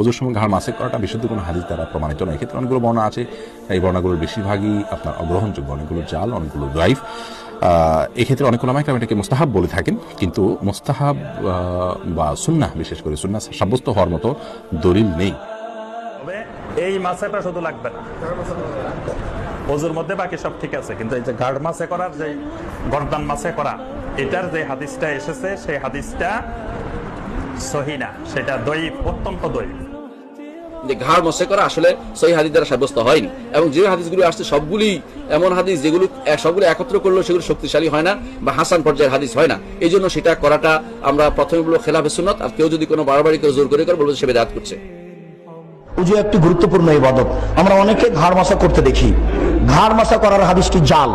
ওজোর সময় ঘাড় মাসে করাটা বিশুদ্ধ কোনো হাদিস দ্বারা প্রমাণিত নয়। এক্ষেত্রে অনেকগুলো বর্ণনা আছে। এই বর্ণাগুলোর বেশিরভাগই আপনার অগ্রহণযোগ্য, অনেকগুলো জাল, অনেকগুলো ড্রাইভ এক্ষেত্রে অনেক ওলামাইকরাম এটাকে মোস্তাহাব বলে থাকেন। কিন্তু মোস্তাহাব বা সুন্নাহ, বিশেষ করে সুন্নাহ, সাব্যস্ত হওয়ার মতো দলিল নেই। এই মাছেটা শুধু লাগবে না। ওজুর মধ্যে বাকি সব ঠিক আছে। কিন্তু এই যে গার্ড মাছে করার যে গর্দান মাছে করা, এটার যে হাদিসটা এসেছে, সেই হাদিসটা সহিনা সেটা দৈব অত্যন্ত দৈব যে ঘাড় মশে করা আসলে সহি হাদিস দ্বারা সাব্যস্ত হয়নি। এবং যে হাদিসগুলো আসছে, সবগুলি এমন হাদিস যেগুলো সবগুলো একত্র করলেও সেগুলো শক্তিশালী হয় না বা হাসান পর্যায়ের হাদিস হয় না। এই জন্য সেটা করাটা আমরা প্রথমে বলব খেলাফে সুন্নত, আর কেউ যদি কোনো বারবারই কেউ জোর করে করে বলব সে বেদাত করছে। উজু একটি গুরুত্বপূর্ণ ইবাদত। আমরা অনেকে ঘাড় মাসা করতে দেখি। ঘাড় মাসা করার হাদিসটি জাল।